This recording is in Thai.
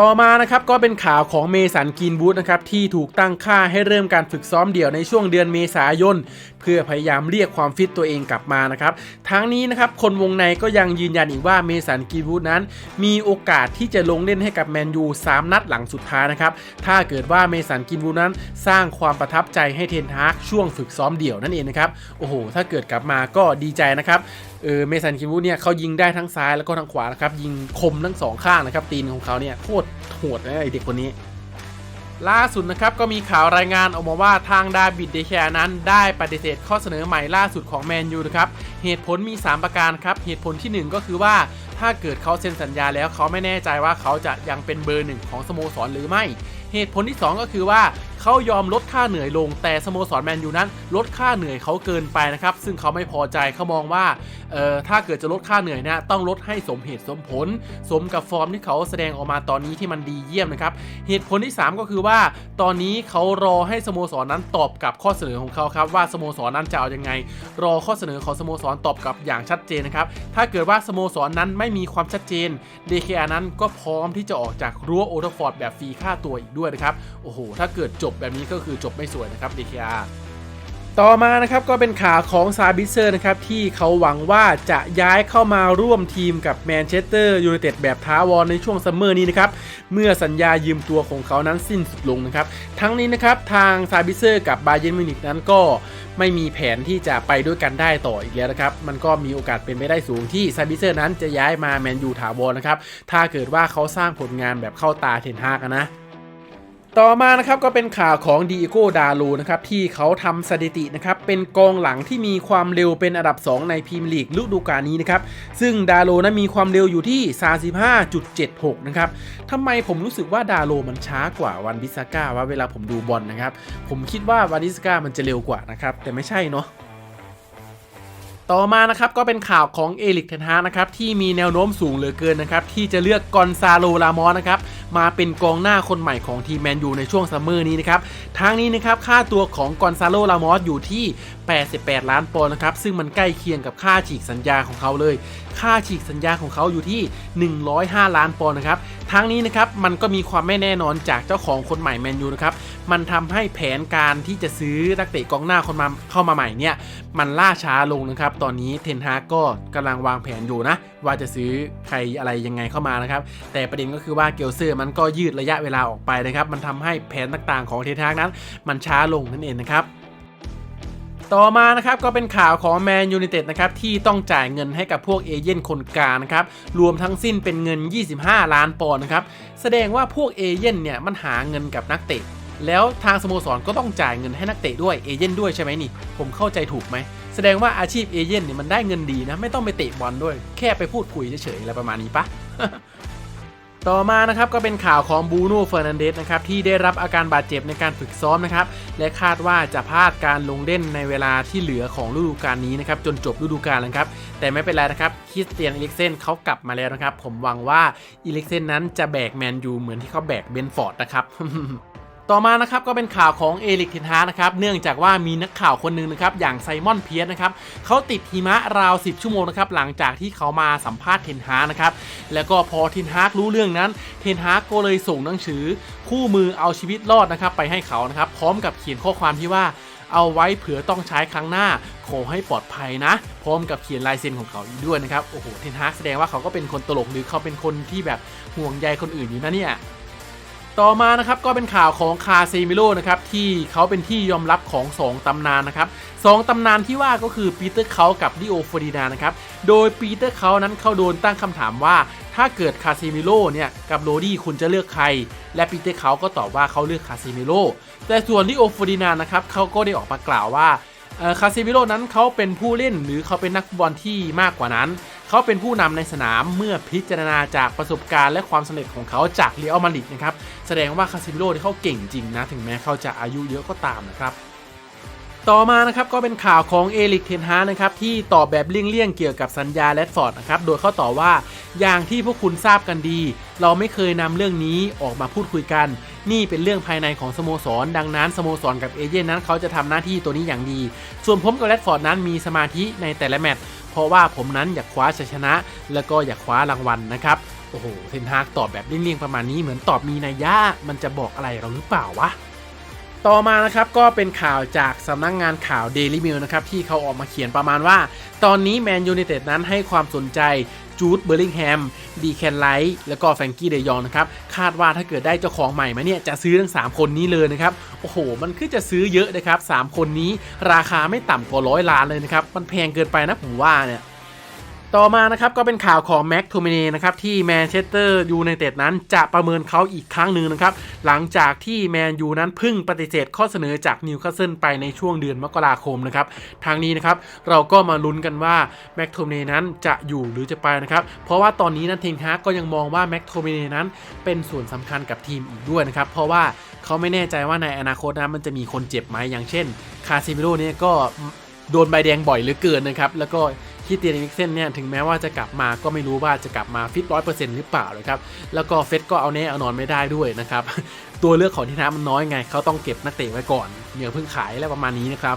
ต่อมานะครับก็เป็นข่าวของเมสันกินบูธนะครับที่ถูกตั้งค่าให้เริ่มการฝึกซ้อมเดี่ยวในช่วงเดือนเมษายน เพื่อพยายามเรียกความฟิตตัวเองกลับมานะครับทั้งนี้นะครับคนวงในก็ยังยืนยันอีกว่าเมสันกินบูธนั้น มีโอกาสที่จะลงเล่นให้กับแมนยู3นัดหลังสุดท้ายนะครับถ้าเกิดว่าเมสันกินบูธนั้น สร้างความประทับใจให้เทนฮากช่วงฝึกซ้อมเดี่ยวนั่นเองนะครับโอ้โหถ้าเกิดกลับมาก็ดีใจนะครับ เออเมสันคิมูเนี่ยเขายิงได้ทั้งซ้ายแล้วก็ทั้งขวานะครับยิงคมทั้งสองข้างนะครับตีนของเขาเนี่ยโคตรโหดนะไอเด็กคนนี้ ล่าสุดนะครับก็มีข่าวรายงานออกมาว่าทางดาบิดเดแคร์นั้นได้ปฏิเสธข้อเสนอใหม่ล่าสุดของแมนยูนะครับเหตุผลมี 3 ประการครับเหตุผลทีหนึ่1 ก็คือว่าถ้าเกิดเขาเซ็นสัญญาแล้วเขาไม่แน่ใจว่าเขาจะยังเป็นเบอร์หนึ่งของสโมสรหรือไม่ เหตุผลที่ 2 ก็คือว่า เขายอมลดค่าเหนื่อยลง แต่สโมสรแมนยูนั้น ลดค่าเหนื่อยเขาเกินไปนะครับ ซึ่งเขาไม่พอใจเขามองว่าเอ่อถ้าเกิดจะลดค่าเหนื่อยเนะต้องลดให้สมเหตุสมผล สมกับฟอร์มที่เขาแสดงออกมาตอนนี้ที่มันดีเยี่ยมนะครับเหตุผลที่ 3 ก็คือว่า ตอนนี้เขารอให้สโมสรนั้นตอบกับข้อเสนอของเขาครับว่าสโมสรนั้นจะเอายังไง รอข้อเสนอของสโมสรตอบกลับอย่างชัดเจนนะครับถ้าเกิดว่าสโมสรนั้นไม่มีความชัดเจน DKR นั้นก็พร้อมที่จะออกจากรั้วโอทฟอร์ดแบบฟรีค่าตัวอีกด้วยนะครับโอ้โหถ้าเกิดจบแบบนี้ก็คือจบไม่สวยนะครับ DKR ต่อมานะครับก็เป็นข่าวของซาบิเซอร์นะครับที่เขาหวังว่าจะย้ายเข้ามาร่วมทีมกับแมนเชสเตอร์ยูไนเต็ดแบบท้าวรในช่วงซัมเมอร์นี้นะครับเมื่อสัญญายืมตัวของเขานั้นสิ้นสุดลงนะครับทั้งนี้นะครับทางซาบิเซอร์กับบาเยนมิวนิกนั้นก็ไม่มีแผนที่จะไปด้วยกันได้ต่ออีกแล้วนะครับมันก็มีโอกาสเป็นไปได้สูงที่ซาบิเซอร์นั้นจะย้ายมาแมนยูถาวรนะครับถ้าเกิดว่าเขาสร้างผลงานแบบเข้าตาเทนฮากนะ ต่อมานะครับก็เป็นข่าวของดีโก้ดาลูนะครับที่เขาทำสถิตินะครับเป็นกองหลังที่มีความเร็วเป็นอันดับ 2 ในพรีเมียร์ลีกฤดูกาลนี้นะครับซึ่งดาโลนั้นมีความเร็วอยู่ที่ 35.76 นะครับทำไมผมรู้สึกว่าดาโลมันช้ากว่าวันบิสก้าว่าเวลาผมดูบอลนะครับผมคิดว่าวันบิสก้ามันจะเร็วกว่านะครับแต่ไม่ใช่เนาะ ต่อมานะครับก็เป็นข่าวของเอลิกเทนฮานะครับที่มีแนวโน้มสูงเหลือเกินนะครับที่จะเลือกกอนซาโลลามอสนะครับมาเป็นกองหน้าคนใหม่ของทีมแมนยูในช่วงซัมเมอร์นี้นะครับทางนี้นะครับค่าตัวของกอนซาโลลามอสอยู่ที่ 88 ล้านปอนด์นะครับซึ่งมันใกล้เคียงกับค่าฉีกสัญญาของเขาเลย ค่าฉีกสัญญาของเขาอยู่ที่ 105 ล้านปอนด์นะครับ ทั้งนี้นะครับมันก็มีความไม่แน่นอนจากเจ้าของคนใหม่แมนยูนะครับมันทำให้แผนการที่จะซื้อนักเตะกองหน้าคนมาเข้ามาใหม่เนี่ยมันล่าช้าลงนะครับตอนนี้เทนฮากก็กำลังวางแผนอยู่นะว่าจะซื้อใครอะไรยังไงเข้ามานะครับแต่ประเด็นก็คือว่าเกลเซอร์มันก็ยืดระยะเวลาออกไปนะครับมันทำให้แผนต่างๆของเทนฮากนั้นมันช้าลงนั่นเองนะครับ ต่อมานะครับก็เป็นข่าวของแมนยู i นเต็ดนะครับที่ต้องจ่ายเงินให้กับพวกเอเย่นคนกลางนะครับรวมทั้งสิ้นเป็นเงิน 25 ล้านปอนด์นะครับแสดงว่าพวกเอเย่นเนี่ยมันหาเงินกับนักเตะแล้วทางสโมสรก็ต้องจ่ายเงินให้นักเตะด้วยเอเย่นด้วยใช่ไหมนี่ ผมเข้าใจถูกไหม แสดงว่าอาชีพเอเย่นเนี่ยมันได้เงินดีนะ ไม่ต้องไปเตะบอลด้วย แค่ไปพูดคุยเฉยๆอะไรประมาณนี้ปะ ต่อมานะครับก็เป็นข่าวของบูโน่เฟอร์นันเดสนะครับที่ได้รับอาการบาดเจ็บในการฝึกซ้อมนะครับและคาดว่าจะพลาดการลงเล่นในเวลาที่เหลือของฤดูกาลนี้นะครับจนจบฤดูกาลนะครับแต่ไม่เป็นไรนะครับคริสเตียนอิลิกเซนเขากลับมาแล้วนะครับผมหวังว่าอิลิกเซนนั้นจะแบกแมนยูเหมือนที่เขาแบกเบนฟอร์ดนะครับ ต่อมานะครับก็เป็นข่าวของเอลิกเทนฮานะครับเนื่องจากว่ามีนักข่าวคนหนึ่งนะครับอย่างไซมอนเพียสนะครับเขาติดหิมะราว 10 ชั่วโมงนะครับหลังจากที่เขามาสัมภาษณ์เทนฮานะครับแล้วก็พอเทนฮารู้เรื่องนั้นเทนฮากก็เลยส่งหนังสือ คู่มือเอาชีวิตรอดนะครับไปให้เขานะครับพร้อมกับเขียนข้อความที่ว่าเอาไว้เผื่อต้องใช้ครั้งหน้า ขอให้ปลอดภัยนะ พร้อมกับเขียนลายเซ็นของเขาอีกด้วยนะครับโอ้โหเทนฮาแสดงว่าเขาก็เป็นคนตลกหรือเขาเป็นคนที่แบบห่วงใยคนอื่นอยู่นะเนี่ย ต่อมานะครับก็เป็นข่าวของคาเซมิโลนะครับที่เขาเป็นที่ยอมรับของ 2ตำนานนะครับสองตำนานที่ว่าก็คือปีเตอร์เขากับดิโอฟอร์ดินานะครับโดยปีเตอร์เขานั้นเขาโดนตั้งคำถามว่า ถ้าเกิดคาเซมิโลเนี่ยกับโรดี้คุณจะเลือกใคร และปีเตอร์เขาก็ตอบว่าเขาเลือกคาเซมิโลแต่ส่วนดิโอฟอร์ดินานะครับเขาก็ได้ออกมากล่าวว่าคาเซมิโลนั้นเขาเป็นผู้เล่นหรือเขาเป็นนักฟุตบอลที่มากกว่านั้น เขาเป็นผู้นำในสนามเมื่อพิจารณาจากประสบการณ์และความสำเร็จของเขาจากเรอัลมาดริดนะครับ แสดงว่าคาซิมิโร่ที่เขาเก่งจริงนะ ถึงแม้เขาจะอายุเยอะก็ตามนะครับ ต่อมานะครับก็เป็นข่าวของเอลิกเทนฮานะครับที่ตอบแบบเลี่ยงๆเกี่ยวกับสัญญาแรดฟอร์ดนะครับโดยเขาตอบว่าอย่างที่พวกคุณทราบกันดี เราไม่เคยนำเรื่องนี้ออกมาพูดคุยกัน นี่เป็นเรื่องภายในของสโมสร ดังนั้นสโมสรกับเอเจนต์นั้นเขาจะทำหน้าที่ตัวนี้อย่างดี ส่วนผมกับแรดฟอร์ดนั้นมีสมาธิในแต่ละแมตช์เพราะว่าผมนั้นอยากคว้าชัยชนะ แล้วก็อยากคว้ารางวัลนะครับโอ้โหเทนฮากตอบแบบเลี่ยงๆประมาณนี้เหมือนตอบมีนัยยะมันจะบอกอะไรเราหรือเปล่าวะ ต่อมานะครับก็เป็นข่าวจากสำนักงงานข่าว Daily Mail นะครับที่เขาออกมาเขียนประมาณว่า ตอนนี้แมนยูไนเต็ดนั้นให้ความสนใจจูดเบอร์ลิงแฮมดีแคนไลท์แล้วก็แฟรงกี้เดยองนะครับคาดว่าถ้าเกิดได้เจ้าของใหม่มาเนี่ยจะซื้อทั้ง 3 คนนี้เลยนะครับ โอ้โห มันคือจะซื้อเยอะนะครับ 3 คนนี้ราคาไม่ต่ำกว่าร้อยล้านเลยนะครับ มันแพงเกินไปนะผมว่าเนี่ย ต่อมานะครับก็เป็นข่าวของแม็กโทมิเนนะครับที่แมนเชสเตอร์ยูไนเต็ดนั้นจะประเมินเขาอีกครั้งหนึ่งนะครับหลังจากที่แมนยูนั้นพึ่งปฏิเสธข้อเสนอจากนิวคาสเซิลไปในช่วงเดือนมกราคมนะครับทางนี้นะครับเราก็มาลุ้นกันว่าแม็กโทมิเนนั้นจะอยู่หรือจะไปนะครับเพราะว่าตอนนี้นั้นเทนฮากก็ยังมองว่าแม็กโทมิเนนั้นเป็นส่วนสำคัญกับทีมอีกด้วยนะครับเพราะว่าเขาไม่แน่ใจว่าในอนาคตนะมันจะมีคนเจ็บไหมอย่างเช่นคาซิมิโร่เนี่ยก็โดนใบแดงบ่อยเหลือเกินนะครับแล้วก็ คิดเตียนมิกเซนเนี่ยถึงแม้ว่าจะกลับมาก็ไม่รู้ว่าจะกลับมาฟิตร้อยเปอร์เซ็นต์หรือเปล่าเลยครับ แล้วก็เฟสก็เอาแน่เอานอนไม่ได้ด้วยนะครับ ตัวเลือกของทีน้มันน้อยไงเขาต้องเก็บนักเตะไว้ก่อนอย่าเพิ่งขายแล้วประมาณนี้นะครับ